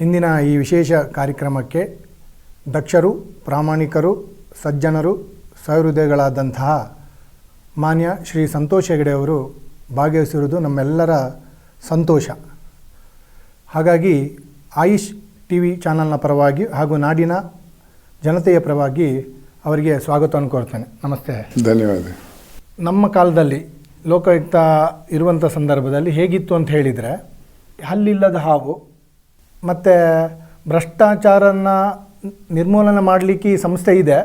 ಇಂದಿನ ಈ ವಿಶೇಷ ಕಾರ್ಯಕ್ರಮಕ್ಕೆ ದಕ್ಷರು ಪ್ರಾಮಾಣಿಕರು ಸಜ್ಜನರು ಸಹೃದಯಗಳಾದಂತಹ ಮಾನ್ಯ ಶ್ರೀ ಸಂತೋಷ್ ಹೆಗಡೆ ಅವರು ಭಾಗವಹಿಸಿರುವುದು ನಮ್ಮೆಲ್ಲರ ಸಂತೋಷ. ಹಾಗಾಗಿ ಆಯುಷ್ ಟಿ ವಿ ಚಾನಲ್ನ ಪರವಾಗಿ ಹಾಗೂ ನಾಡಿನ ಜನತೆಯ ಪರವಾಗಿ ಅವರಿಗೆ ಸ್ವಾಗತವನ್ನು ಕೋರ್ತೇನೆ ನಮಸ್ತೆ. ಧನ್ಯವಾದ. ನಮ್ಮ ಕಾಲದಲ್ಲಿ ಲೋಕಯುಕ್ತ ಇರುವಂಥ ಸಂದರ್ಭದಲ್ಲಿ ಹೇಗಿತ್ತು ಅಂತ ಹೇಳಿದರೆ ಹಲ್ಲಿಲ್ಲದ ಹಾವು ಮತ್ತು ಭ್ರಷ್ಟಾಚಾರನ ನಿರ್ಮೂಲನೆ ಮಾಡಲಿಕ್ಕೆ ಈ ಸಂಸ್ಥೆ ಇದೆ,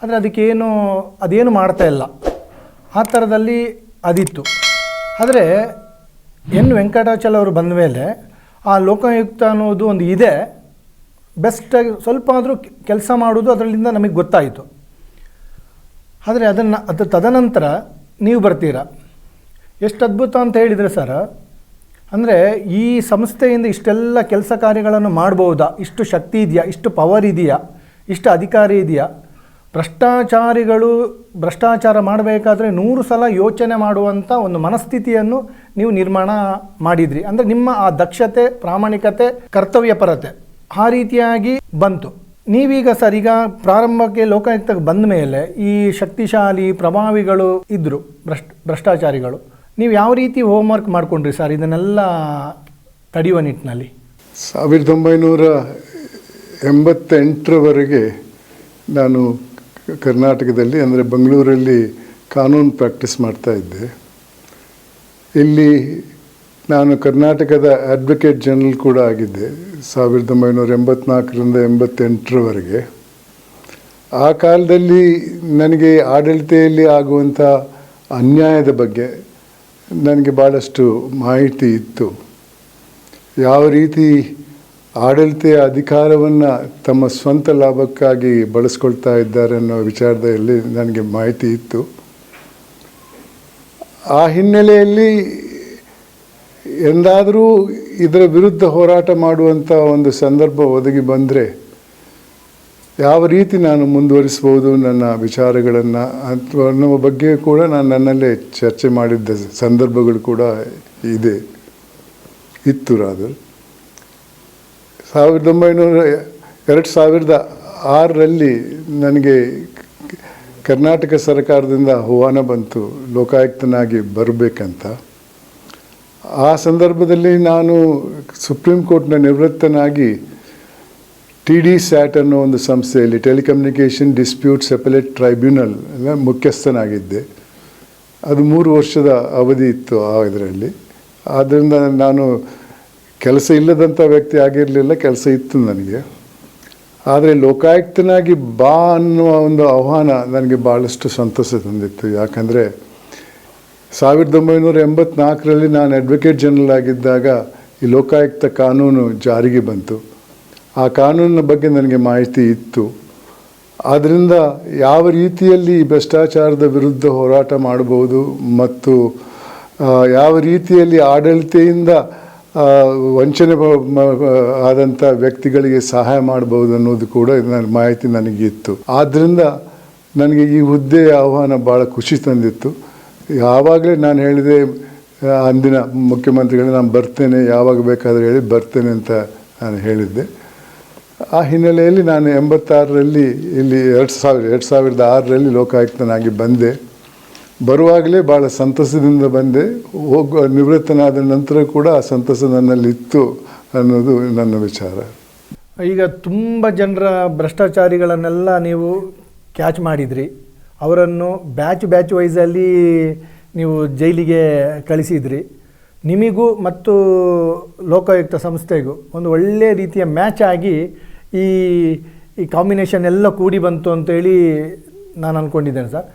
ಆದರೆ ಅದಕ್ಕೇನು, ಅದೇನು ಮಾಡ್ತಾ ಇಲ್ಲ. ಆ ಥರದಲ್ಲಿ ಅದಿತ್ತು. ಆದರೆ ಎನ್ ವೆಂಕಟಾಚಲ ಅವರು ಬಂದ ಮೇಲೆ ಆ ಲೋಕಾಯುಕ್ತ ಅನ್ನೋದು ಒಂದು ಇದೆ. ಬೆಸ್ಟಾಗಿ ಸ್ವಲ್ಪ ಆದರೂ ಕೆಲಸ ಮಾಡೋದು ಅದರಲ್ಲಿಂದ ನಮಗೆ ಗೊತ್ತಾಯಿತು. ಆದರೆ ಅದನ್ನು, ಅದು ತದನಂತರ ನೀವು ಬರ್ತೀರಾ. ಎಷ್ಟು ಅದ್ಭುತ ಅಂತ ಹೇಳಿದರೆ ಸರ್ ಅಂದರೆ ಈ ಸಂಸ್ಥೆಯಿಂದ ಇಷ್ಟೆಲ್ಲ ಕೆಲಸ ಕಾರ್ಯಗಳನ್ನು ಮಾಡ್ಬೋದಾ? ಇಷ್ಟು ಶಕ್ತಿ ಇದೆಯಾ? ಇಷ್ಟು ಪವರ್ ಇದೆಯಾ? ಇಷ್ಟು ಅಧಿಕಾರ ಇದೆಯಾ? ಭ್ರಷ್ಟಾಚಾರಿಗಳು ಭ್ರಷ್ಟಾಚಾರ ಮಾಡಬೇಕಾದ್ರೆ ನೂರು ಸಲ ಯೋಚನೆ ಮಾಡುವಂಥ ಒಂದು ಮನಸ್ಥಿತಿಯನ್ನು ನೀವು ನಿರ್ಮಾಣ ಮಾಡಿದ್ರಿ. ಅಂದರೆ ನಿಮ್ಮ ಆ ದಕ್ಷತೆ, ಪ್ರಾಮಾಣಿಕತೆ ಕರ್ತವ್ಯಪರತೆ ಆ ರೀತಿಯಾಗಿ ಬಂತು. ನೀವೀಗ ಸರ್, ಈಗ ಪ್ರಾರಂಭಕ್ಕೆ ಲೋಕಾಯುಕ್ತಕ್ಕೆ ಬಂದ ಮೇಲೆ ಈ ಶಕ್ತಿಶಾಲಿ ಪ್ರಭಾವಿಗಳು ಇದ್ದರು ಭ್ರಷ್ಟ, ಭ್ರಷ್ಟಾಚಾರಿಗಳು. ನೀವು ಯಾವ ರೀತಿ ಹೋಮ್ ವರ್ಕ್ ಮಾಡಿಕೊಂಡ್ರಿ ಸರ್ ಇದನ್ನೆಲ್ಲ ತಡೆಯುವ ನಿಟ್ಟಿನಲ್ಲಿ. ಸಾವಿರದ ಒಂಬೈನೂರ ಎಂಬತ್ತೆಂಟರವರೆಗೆ ನಾನು ಕರ್ನಾಟಕದಲ್ಲಿ, ಅಂದರೆ ಬೆಂಗಳೂರಲ್ಲಿ ಕಾನೂನು ಪ್ರಾಕ್ಟೀಸ್ ಮಾಡ್ತಾ ಇದ್ದೆ. ಇಲ್ಲಿ ನಾನು ಕರ್ನಾಟಕದ ಅಡ್ವೊಕೇಟ್ ಜನರಲ್ ಕೂಡ ಆಗಿದ್ದೆ, ಸಾವಿರದ ಒಂಬೈನೂರ ಎಂಬತ್ನಾಲ್ಕರಿಂದ ಎಂಬತ್ತೆಂಟರವರೆಗೆ. ಆ ಕಾಲದಲ್ಲಿ ನನಗೆ ಆಡಳಿತೆಯಲ್ಲಿ ಆಗುವಂಥ ಅನ್ಯಾಯದ ಬಗ್ಗೆ ನನಗೆ ಭಾಳಷ್ಟು ಮಾಹಿತಿ ಇತ್ತು. ಯಾವ ರೀತಿ ಆಡಳಿತ ಅಧಿಕಾರವನ್ನು ತಮ್ಮ ಸ್ವಂತ ಲಾಭಕ್ಕಾಗಿ ಬಳಸ್ಕೊಳ್ತಾ ಇದ್ದಾರೆ ಅನ್ನೋ ವಿಚಾರದಲ್ಲಿ ನನಗೆ ಮಾಹಿತಿ ಇತ್ತು. ಆ ಹಿನ್ನೆಲೆಯಲ್ಲಿ ಎಂದಾದರೂ ಇದರ ವಿರುದ್ಧ ಹೋರಾಟ ಮಾಡುವಂಥ ಒಂದು ಸಂದರ್ಭ ಒದಗಿ ಬಂದರೆ ಯಾವ ರೀತಿ ನಾನು ಮುಂದುವರಿಸ್ಬೋದು ನನ್ನ ವಿಚಾರಗಳನ್ನು ಅಥವಾ ಅನ್ನುವ ಬಗ್ಗೆ ಕೂಡ ನಾನು ನನ್ನಲ್ಲೇ ಚರ್ಚೆ ಮಾಡಿದ್ದ ಸಂದರ್ಭಗಳು ಕೂಡ ಇದೆ. ಇತ್ತು ರಾದರ್ ಸಾವಿರದ ಒಂಬೈನೂರ ಎರಡು ಸಾವಿರದ ಆರರಲ್ಲಿ ನನಗೆ ಕರ್ನಾಟಕ ಸರ್ಕಾರದಿಂದ ಆಹ್ವಾನ ಬಂತು, ಲೋಕಾಯುಕ್ತನಾಗಿ ಬರಬೇಕಂತ. ಆ ಸಂದರ್ಭದಲ್ಲಿ ನಾನು ಸುಪ್ರೀಂ ಕೋರ್ಟ್ನ ನಿವೃತ್ತನಾಗಿ ಟಿ ಡಿ ಸ್ಯಾಟ್ ಅನ್ನೋ ಒಂದು ಸಂಸ್ಥೆಯಲ್ಲಿ ಟೆಲಿಕಮ್ಯುನಿಕೇಷನ್ ಡಿಸ್ಪ್ಯೂಟ್ ಸೆಪರೇಟ್ ಟ್ರೈಬ್ಯುನಲ್ ಮುಖ್ಯಸ್ಥನಾಗಿದ್ದೆ. ಅದು ಮೂರು ವರ್ಷದ ಅವಧಿ ಇತ್ತು ಆ ಇದರಲ್ಲಿ. ಆದ್ದರಿಂದ ನಾನು ಕೆಲಸ ಇಲ್ಲದಂಥ ವ್ಯಕ್ತಿ ಆಗಿರಲಿಲ್ಲ, ಕೆಲಸ ಇತ್ತು ನನಗೆ. ಆದರೆ ಲೋಕಾಯುಕ್ತನಾಗಿ ಬಾ ಅನ್ನುವ ಒಂದು ಆಹ್ವಾನ ನನಗೆ ಭಾಳಷ್ಟು ಸಂತೋಷ ತಂದಿತ್ತು. ಯಾಕಂದರೆ ಸಾವಿರದ ಒಂಬೈನೂರ ಎಂಬತ್ನಾಲ್ಕರಲ್ಲಿ ನಾನು ಅಡ್ವೊಕೇಟ್ ಜನರಲ್ ಆಗಿದ್ದಾಗ ಈ ಲೋಕಾಯುಕ್ತ ಕಾನೂನು ಜಾರಿಗೆ ಬಂತು. ಆ ಕಾನೂನಿನ ಬಗ್ಗೆ ನನಗೆ ಮಾಹಿತಿ ಇತ್ತು. ಆದ್ದರಿಂದ ಯಾವ ರೀತಿಯಲ್ಲಿ ಈ ಭ್ರಷ್ಟಾಚಾರದ ವಿರುದ್ಧ ಹೋರಾಟ ಮಾಡಬಹುದು ಮತ್ತು ಯಾವ ರೀತಿಯಲ್ಲಿ ಆಡಳಿತೆಯಿಂದ ವಂಚನೆ ಆದಂಥ ವ್ಯಕ್ತಿಗಳಿಗೆ ಸಹಾಯ ಮಾಡಬಹುದು ಅನ್ನೋದು ಕೂಡ ನನ್ನ ಮಾಹಿತಿ ನನಗಿತ್ತು ಆದ್ದರಿಂದ ನನಗೆ ಈ ಹುದ್ದೆಯ ಆಹ್ವಾನ ಭಾಳ ಖುಷಿ ತಂದಿತ್ತು. ಯಾವಾಗಲೇ ನಾನು ಹೇಳಿದೆ ಅಂದಿನ ಮುಖ್ಯಮಂತ್ರಿಗಳು ನಾನು ಬರ್ತೇನೆ, ಯಾವಾಗ ಬೇಕಾದರೂ ಹೇಳಿ ಬರ್ತೇನೆ ಅಂತ ನಾನು ಹೇಳಿದ್ದೆ. ಆ ಹಿನ್ನೆಲೆಯಲ್ಲಿ ನಾನು ಎಂಬತ್ತಾರರಲ್ಲಿ ಇಲ್ಲಿ ಎರಡು ಸಾವಿರ, ಎರಡು ಸಾವಿರದ ಆರರಲ್ಲಿ ಲೋಕಾಯುಕ್ತನಾಗಿ ಬಂದೆ. ಬರುವಾಗಲೇ ಭಾಳ ಸಂತಸದಿಂದ ಬಂದೆ. ಹೋಗುವ ನಿವೃತ್ತನಾದ ನಂತರ ಕೂಡ ಆ ಸಂತಸ ನನ್ನಲ್ಲಿತ್ತು ಅನ್ನೋದು ನನ್ನ ವಿಚಾರ. ಈಗ ತುಂಬ ಜನರ ಭ್ರಷ್ಟಾಚಾರಿಗಳನ್ನೆಲ್ಲ ನೀವು ಕ್ಯಾಚ್ ಮಾಡಿದ್ರಿ. ಅವರನ್ನು ಬ್ಯಾಚ್ ಬ್ಯಾಚ್ ವೈಸಲ್ಲಿ ನೀವು ಜೈಲಿಗೆ ಕಳಿಸಿದ್ರಿ. ನಿಮಗೂ ಮತ್ತು ಲೋಕಾಯುಕ್ತ ಸಂಸ್ಥೆಗೂ ಒಂದು ಒಳ್ಳೆಯ ರೀತಿಯ ಮ್ಯಾಚ್ ಆಗಿ ಈ ಈ ಕಾಂಬಿನೇಷನ್ ಎಲ್ಲ ಕೂಡಿ ಬಂತು ಅಂತೇಳಿ ನಾನು ಅಂದ್ಕೊಂಡಿದ್ದೇನೆ ಸರ್.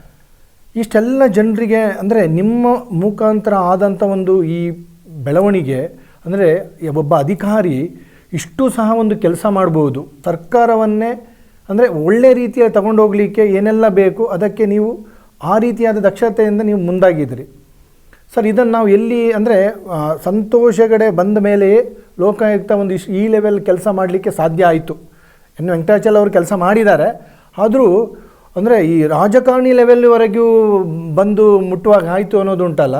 ಇಷ್ಟೆಲ್ಲ ಜನರಿಗೆ, ಅಂದರೆ ನಿಮ್ಮ ಮುಖಾಂತರ ಆದಂಥ ಒಂದು ಈ ಬೆಳವಣಿಗೆ, ಅಂದರೆ ಒಬ್ಬ ಅಧಿಕಾರಿ ಇಷ್ಟು ಸಹ ಒಂದು ಕೆಲಸ ಮಾಡ್ಬೋದು. ಸರ್ಕಾರವನ್ನೇ, ಅಂದರೆ ಒಳ್ಳೆ ರೀತಿಯಲ್ಲಿ ತಗೊಂಡೋಗ್ಲಿಕ್ಕೆ ಏನೆಲ್ಲ ಬೇಕು, ಅದಕ್ಕೆ ನೀವು ಆ ರೀತಿಯಾದ ದಕ್ಷತೆಯಿಂದ ನೀವು ಮುಂದಾಗಿದ್ರಿ ಸರ್ ಇದನ್ನು ನಾವು ಎಲ್ಲಿ, ಅಂದರೆ ಸಂತೋಷಗಡೆ ಬಂದ ಮೇಲೆ ಲೋಕಾಯುಕ್ತ ಒಂದು ಇಶ್- ಈ ಲೆವೆಲ್ ಕೆಲಸ ಮಾಡಲಿಕ್ಕೆ ಸಾಧ್ಯ ಆಯಿತು. ಇನ್ನು ವೆಂಕಟಾಚಲ ಅವರು ಕೆಲಸ ಮಾಡಿದ್ದಾರೆ. ಆದರೂ, ಅಂದರೆ, ಈ ರಾಜಕಾರಣಿ ಲೆವೆಲ್ವರೆಗೂ ಬಂದು ಮುಟ್ಟುವಾಗ ಆಯಿತು ಅನ್ನೋದು ಉಂಟಲ್ಲ.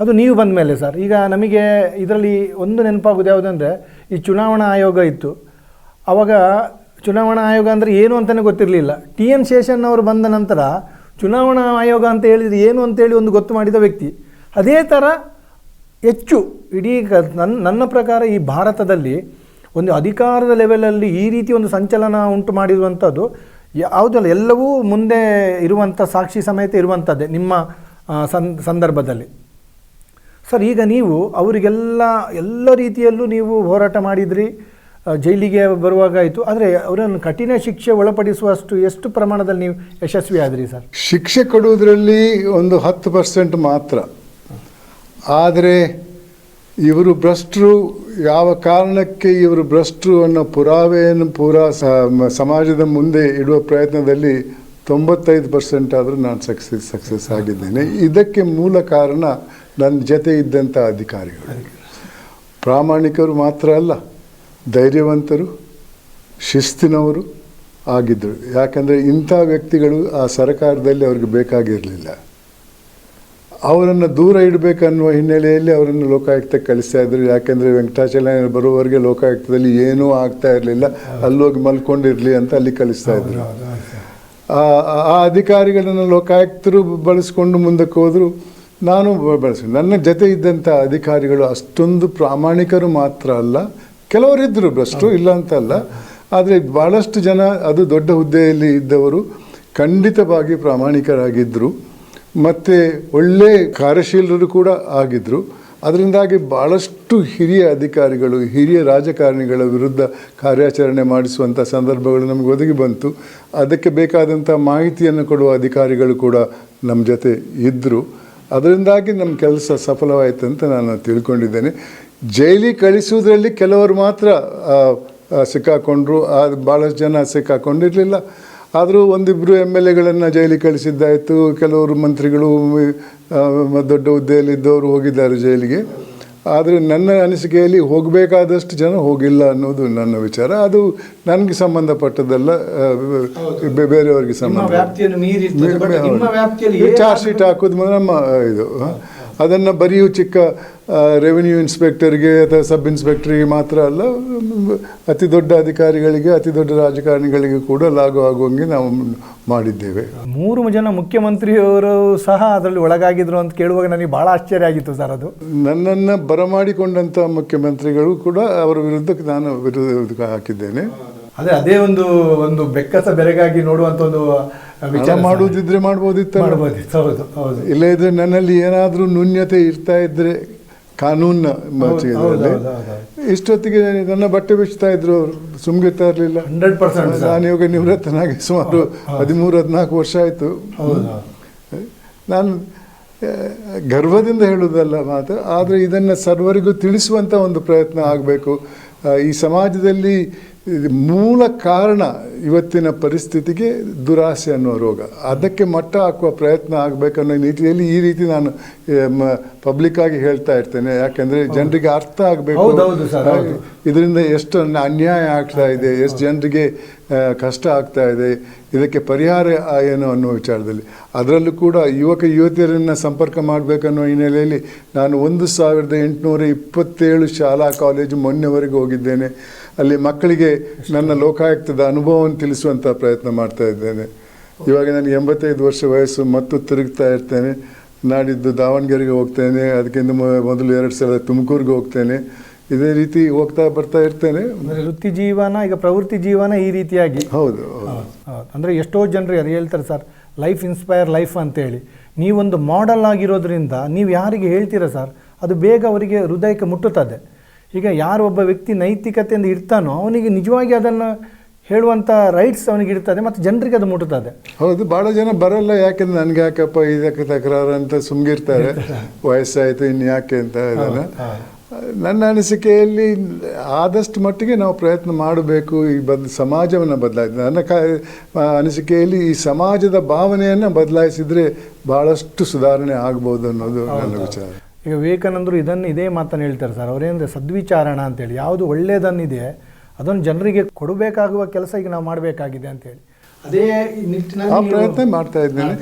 ಅದು ನೀವು ಬಂದ ಮೇಲೆ ಸರ್. ಈಗ ನಮಗೆ ಇದರಲ್ಲಿ ಒಂದು ನೆನಪಾಗೋದು ಯಾವುದಂದರೆ, ಈ ಚುನಾವಣಾ ಆಯೋಗ ಇತ್ತು. ಆವಾಗ ಚುನಾವಣಾ ಆಯೋಗ ಅಂದರೆ ಏನು ಅಂತಲೇ ಗೊತ್ತಿರಲಿಲ್ಲ. ಟಿ ಎನ್ ಶೇಷನ್ ಅವರು ಬಂದ ನಂತರ ಚುನಾವಣಾ ಆಯೋಗ ಅಂತ ಹೇಳಿದ್ರೆ ಏನು ಅಂತೇಳಿ ಒಂದು ಗೊತ್ತು ಮಾಡಿದ ವ್ಯಕ್ತಿ. ಅದೇ ಥರ ಹೆಚ್ಚು ಇಡೀ ನನ್ನ ನನ್ನ ಪ್ರಕಾರ ಈ ಭಾರತದಲ್ಲಿ ಒಂದು ಅಧಿಕಾರದ ಲೆವೆಲಲ್ಲಿ ಈ ರೀತಿ ಒಂದು ಸಂಚಲನ ಉಂಟು ಮಾಡಿರುವಂಥದ್ದು ಯಾವುದಲ್ಲ ಎಲ್ಲವೂ ಮುಂದೆ ಇರುವಂಥ ಸಾಕ್ಷಿ ಸಮೇತ ಇರುವಂಥದ್ದೇ ನಿಮ್ಮ ಸಂದರ್ಭದಲ್ಲಿ. ಸರ್, ಈಗ ನೀವು ಅವರಿಗೆಲ್ಲ ಎಲ್ಲ ರೀತಿಯಲ್ಲೂ ನೀವು ಹೋರಾಟ ಮಾಡಿದ್ರಿ ಜೈಲಿಗೆ ಬರುವಾಗ ಆಯಿತು, ಆದರೆ ಅವರನ್ನು ಕಠಿಣ ಶಿಕ್ಷೆ ಒಳಪಡಿಸುವಷ್ಟು ಎಷ್ಟು ಪ್ರಮಾಣದಲ್ಲಿ ನೀವು ಯಶಸ್ವಿ ಆದ್ರಿ ಸರ್? ಶಿಕ್ಷೆ ಕೊಡುವುದರಲ್ಲಿ ಒಂದು ಹತ್ತು ಪರ್ಸೆಂಟ್ ಮಾತ್ರ. ಆದರೆ ಇವರು ಭ್ರಷ್ಟರು, ಯಾವ ಕಾರಣಕ್ಕೆ ಇವರು ಭ್ರಷ್ಟರು ಅನ್ನೋ ಪುರಾವೆಯನ್ನು ಪೂರಾ ಸಮಾಜದ ಮುಂದೆ ಇಡುವ ಪ್ರಯತ್ನದಲ್ಲಿ ತೊಂಬತ್ತೈದು ಪರ್ಸೆಂಟ್ ಆದರೂ ನಾನು ಸಕ್ಸಸ್ ಸಕ್ಸಸ್ ಆಗಿದ್ದೇನೆ. ಇದಕ್ಕೆ ಮೂಲ ಕಾರಣ ನನ್ನ ಜೊತೆ ಇದ್ದಂಥ ಅಧಿಕಾರಿಗಳು. ಪ್ರಾಮಾಣಿಕರು ಮಾತ್ರ ಅಲ್ಲ, ಧೈರ್ಯವಂತರು, ಶಿಸ್ತಿನವರು ಆಗಿದ್ದರು ಯಾಕಂದರೆ ಇಂಥ ವ್ಯಕ್ತಿಗಳು ಆ ಸರ್ಕಾರದಲ್ಲಿ ಅವ್ರಿಗೆ ಬೇಕಾಗಿರಲಿಲ್ಲ. ಅವರನ್ನು ದೂರ ಇಡಬೇಕನ್ನುವ ಹಿನ್ನೆಲೆಯಲ್ಲಿ ಅವರನ್ನು ಲೋಕಾಯುಕ್ತಕ್ಕೆ ಕಳಿಸ್ತಾ ಇದ್ರು. ಯಾಕೆಂದರೆ ವೆಂಕಟಾಚಲ ಬರುವವರೆಗೆ ಲೋಕಾಯುಕ್ತದಲ್ಲಿ ಏನೂ ಆಗ್ತಾ ಇರಲಿಲ್ಲ. ಅಲ್ಲೋಗಿ ಮಲ್ಕೊಂಡಿರಲಿ ಅಂತ ಅಲ್ಲಿ ಕಳಿಸ್ತಾ ಇದ್ರು. ಆ ಆ- ಆ ಅಧಿಕಾರಿಗಳನ್ನು ಲೋಕಾಯುಕ್ತರು ಬಳಸ್ಕೊಂಡು ಮುಂದಕ್ಕೆ ಹೋದರು. ನಾನು ಬಳಸಿ ನನ್ನ ಜೊತೆ ಇದ್ದಂಥ ಅಧಿಕಾರಿಗಳು ಅಷ್ಟೊಂದು ಪ್ರಾಮಾಣಿಕರು ಮಾತ್ರ ಅಲ್ಲ. ಕೆಲವರಿದ್ದರು ಭ್ರಷ್ಟರು ಇಲ್ಲ ಅಂತಲ್ಲ ಆದರೆ ಭಾಳಷ್ಟು ಜನ ಅದು ದೊಡ್ಡ ಹುದ್ದೆಯಲ್ಲಿ ಇದ್ದವರು ಖಂಡಿತವಾಗಿ ಪ್ರಾಮಾಣಿಕರಾಗಿದ್ದರು ಮತ್ತು ಒಳ್ಳೆ ಕಾರ್ಯಶೀಲರು ಕೂಡ ಆಗಿದ್ದರು ಅದರಿಂದಾಗಿ ಭಾಳಷ್ಟು ಹಿರಿಯ ಅಧಿಕಾರಿಗಳು, ಹಿರಿಯ ರಾಜಕಾರಣಿಗಳ ವಿರುದ್ಧ ಕಾರ್ಯಾಚರಣೆ ಮಾಡಿಸುವಂಥ ಸಂದರ್ಭಗಳು ನಮಗೆ ಒದಗಿ ಬಂತು. ಅದಕ್ಕೆ ಬೇಕಾದಂಥ ಮಾಹಿತಿಯನ್ನು ಕೊಡುವ ಅಧಿಕಾರಿಗಳು ಕೂಡ ನಮ್ಮ ಜೊತೆ ಇದ್ದರು ಅದರಿಂದಾಗಿ ನಮ್ಮ ಕೆಲಸ ಸಫಲವಾಯಿತು ಅಂತ ನಾನು ತಿಳ್ಕೊಂಡಿದ್ದೇನೆ. ಜೈಲಿಗೆ ಕಳಿಸುವುದರಲ್ಲಿ ಕೆಲವರು ಮಾತ್ರ ಸಿಕ್ಕಾಕೊಂಡ್ರು ಭಾಳಷ್ಟು ಜನ ಸಿಕ್ಕಾಕೊಂಡಿರಲಿಲ್ಲ. ಆದರೂ ಒಂದಿಬ್ಬರು ಎಂ ಎಲ್ ಎಗಳನ್ನು ಜೈಲಿಗೆ ಕಳಿಸಿದ್ದಾಯಿತು. ಕೆಲವರು ಮಂತ್ರಿಗಳು ದೊಡ್ಡ ಹುದ್ದೆಯಲ್ಲಿದ್ದವರು ಹೋಗಿದ್ದಾರೆ ಜೈಲಿಗೆ. ಆದರೆ ನನ್ನ ಅನಿಸಿಕೆಯಲ್ಲಿ ಹೋಗಬೇಕಾದಷ್ಟು ಜನ ಹೋಗಿಲ್ಲ ಅನ್ನೋದು ನನ್ನ ವಿಚಾರ. ಅದು ನನಗೆ ಸಂಬಂಧಪಟ್ಟದಲ್ಲ ಬೇರೆಯವ್ರಿಗೆ ಸಂಬಂಧ. ಚಾರ್ಜ್ ಶೀಟ್ ಹಾಕೋದು ನಮ್ಮ ಇದು ಅದನ್ನು ಬರೀ ಚಿಕ್ಕ ರೆವಿನ್ಯೂ ಇನ್ಸ್ಪೆಕ್ಟರ್ಗೆ ಅಥವಾ ಸಬ್ ಇನ್ಸ್ಪೆಕ್ಟರ್ಗೆ ಮಾತ್ರ ಅಲ್ಲ ಅತಿ ದೊಡ್ಡ ಅಧಿಕಾರಿಗಳಿಗೆ ಅತಿ ದೊಡ್ಡ ರಾಜಕಾರಣಿಗಳಿಗೆ ಕೂಡ ಲಾಗು ಆಗುವಂಗೆ ನಾವು ಮಾಡಿದ್ದೇವೆ. ಮೂರು ಜನ ಮುಖ್ಯಮಂತ್ರಿಯವರು ಸಹ ಅದರಲ್ಲಿ ಒಳಗಾಗಿದ್ರು ಅಂತ ಕೇಳುವಾಗ ನನಗೆ ಭಾಳ ಆಶ್ಚರ್ಯ ಆಗಿತ್ತು ಸರ್ ಅದು. ನನ್ನನ್ನು ಬರಮಾಡಿಕೊಂಡಂಥ ಮುಖ್ಯಮಂತ್ರಿಗಳು ಕೂಡ ಅವರ ವಿರುದ್ಧ ನಾನು ವಿರುದ್ಧ ಹಾಕಿದ್ದೇನೆ. ಅದೇ ಅದೇ ಒಂದು ಒಂದು ಬೆಕ್ಕಸ ಬೆರಗಾಗಿ ನೋಡುವಂಥ ಒಂದು ಹಣ ಮಾಡುವುದಿದ್ರೆ ಮಾಡ್ಬೋದಿತ್ತು ಮಾಡ್ಬೋದಿತ್ತು ಹೌದು ಹೌದು. ಇಲ್ಲ ಇದ್ರೆ ನನ್ನಲ್ಲಿ ಏನಾದರೂ ನ್ಯೂನ್ಯತೆ ಇರ್ತಾ ಇದ್ರೆ ಕಾನೂನು. ಇಷ್ಟೊತ್ತಿಗೆ ನನ್ನ ಬಟ್ಟೆ ಬಿಚ್ತಾ ಇದ್ರು ಅವರು ಸುಮ್ಗಿರ್ತಾ ಇರಲಿಲ್ಲ. ಹಂಡ್ರೆಡ್ ಪರ್ಸೆಂಟ್ ನಾನು ಇವಾಗ ನಿವೃತ್ತನಾಗಿ ಸುಮಾರು ಹದಿಮೂರು ಹದಿನಾಲ್ಕು ವರ್ಷ ಆಯಿತು. ನಾನು ಗರ್ವದಿಂದ ಹೇಳುವುದಲ್ಲ ಮಾತು ಆದರೆ ಇದನ್ನು ಸರ್ವರಿಗೂ ತಿಳಿಸುವಂಥ ಒಂದು ಪ್ರಯತ್ನ ಆಗಬೇಕು. ಈ ಸಮಾಜದಲ್ಲಿ ಮೂಲ ಕಾರಣ ಇವತ್ತಿನ ಪರಿಸ್ಥಿತಿಗೆ ದುರಾಸೆ ಅನ್ನೋ ರೋಗ. ಅದಕ್ಕೆ ಮಟ್ಟ ಹಾಕುವ ಪ್ರಯತ್ನ ಆಗಬೇಕನ್ನೋ ನೀತಿಯಲ್ಲಿ ಈ ರೀತಿ ನಾನು ಪಬ್ಲಿಕ್ ಆಗಿ ಹೇಳ್ತಾ ಇರ್ತೇನೆ. ಯಾಕಂದರೆ ಜನರಿಗೆ ಅರ್ಥ ಆಗಬೇಕು. ಇದರಿಂದ ಎಷ್ಟು ಅನ್ಯಾಯ ಆಗ್ತಾ ಇದೆ ಎಷ್ಟು ಜನರಿಗೆ ಕಷ್ಟ ಆಗ್ತಾ ಇದೆ ಇದಕ್ಕೆ ಪರಿಹಾರ ಏನು ಅನ್ನೋ ವಿಚಾರದಲ್ಲಿ. ಅದರಲ್ಲೂ ಕೂಡ ಯುವಕ ಯುವತಿಯರನ್ನು ಸಂಪರ್ಕ ಮಾಡಬೇಕನ್ನೋ ಹಿನ್ನೆಲೆಯಲ್ಲಿ ನಾನು ಒಂದು ಸಾವಿರದ ಎಂಟುನೂರ ಇಪ್ಪತ್ತೇಳು ಶಾಲಾ ಕಾಲೇಜು ಮೊನ್ನೆವರೆಗೆ ಹೋಗಿದ್ದೇನೆ. ಅಲ್ಲಿ ಮಕ್ಕಳಿಗೆ ನನ್ನ ಲೋಕಾಯುಕ್ತದ ಅನುಭವವನ್ನು ತಿಳಿಸುವಂಥ ಪ್ರಯತ್ನ ಮಾಡ್ತಾ ಇದ್ದೇನೆ. ಇವಾಗ ನನಗೆ ಎಂಬತ್ತೈದು ವರ್ಷ ವಯಸ್ಸು ಮತ್ತು ತಿರುಗ್ತಾ ಇರ್ತೇನೆ. ನಾಡಿದ್ದು ದಾವಣಗೆರೆಗೆ ಹೋಗ್ತೇನೆ. ಅದಕ್ಕಿಂತ ಮೊದಲು ಎರಡು ಸಲ ತುಮಕೂರಿಗೆ ಹೋಗ್ತೇನೆ. ಇದೇ ರೀತಿ ಹೋಗ್ತಾ ಬರ್ತಾ ಇರ್ತೇನೆ. ಅಂದ್ರೆ ವೃತ್ತಿ ಜೀವನ ಈಗ ಪ್ರವೃತ್ತಿ ಜೀವನ ಈ ರೀತಿಯಾಗಿ. ಹೌದು. ಅಂದ್ರೆ ಎಷ್ಟೋ ಜನರು ಅದು ಹೇಳ್ತಾರೆ ಸರ್ ಲೈಫ್ ಇನ್ಸ್ಪೈರ್ ಲೈಫ್ ಅಂತೇಳಿ. ನೀವೊಂದು ಮಾಡೆಲ್ ಆಗಿರೋದ್ರಿಂದ ನೀವು ಯಾರಿಗೆ ಹೇಳ್ತೀರಾ ಸರ್? ಅದು ಬೇಗ ಅವರಿಗೆ ಹೃದಯಕ್ಕೆ ಮುಟ್ಟುತ್ತದೆ. ಈಗ ಯಾರು ಒಬ್ಬ ವ್ಯಕ್ತಿ ನೈತಿಕತೆಯಿಂದ ಇರ್ತಾನೋ ಅವನಿಗೆ ನಿಜವಾಗಿ ಅದನ್ನು ಹೇಳುವಂಥ ರೈಟ್ಸ್ ಅವನಿಗೆ ಇರ್ತದೆ ಮತ್ತು ಜನರಿಗೆ ಅದು ಮುಟ್ಟುತ್ತದೆ ಹೌದು ಭಾಳ ಜನ ಬರಲ್ಲ ಯಾಕೆಂದ್ರೆ ನನಗೆ ಯಾಕಪ್ಪ ಇದಕ್ಕೆ ತಕರಾರು ಅಂತ ಸುಮ್ಗಿರ್ತಾರೆ. ವಯಸ್ಸಾಯಿತು ಇನ್ನು ಯಾಕೆ ಅಂತ ಇದನ್ನು ನನ್ನ ಅನಿಸಿಕೆಯಲ್ಲಿ ಆದಷ್ಟು ಮಟ್ಟಿಗೆ ನಾವು ಪ್ರಯತ್ನ ಮಾಡಬೇಕು ಈ ಬದ್ ಸಮಾಜವನ್ನು ಬದಲಾಯಿಸಿ. ನನ್ನ ಕ ಅನಿಸಿಕೆಯಲ್ಲಿ ಈ ಸಮಾಜದ ಭಾವನೆಯನ್ನು ಬದಲಾಯಿಸಿದರೆ ಭಾಳಷ್ಟು ಸುಧಾರಣೆ ಆಗ್ಬೋದು ಅನ್ನೋದು ನನ್ನ ವಿಚಾರ. ಈಗ ವಿವೇಕಾನಂದರು ಇದನ್ನು ಇದೇ ಮಾತನ್ನು ಹೇಳ್ತಾರೆ ಸರ್. ಅವರೇನಂದರೆ ಸದ್ವಿಚಾರಣ ಅಂತೇಳಿ. ಯಾವುದು ಒಳ್ಳೆಯದನ್ನಿದೆ ಅದನ್ನು ಜನರಿಗೆ ಕೊಡಬೇಕಾಗುವ ಕೆಲಸ ಈಗ ನಾವು ಮಾಡಬೇಕಾಗಿದೆ ಅಂತೇಳಿ. ಅದೇ ನಿಟ್ಟಿನಲ್ಲಿ ಪ್ರಯತ್ನ ಮಾಡ್ತಾ ಇದ್ದೇನೆ.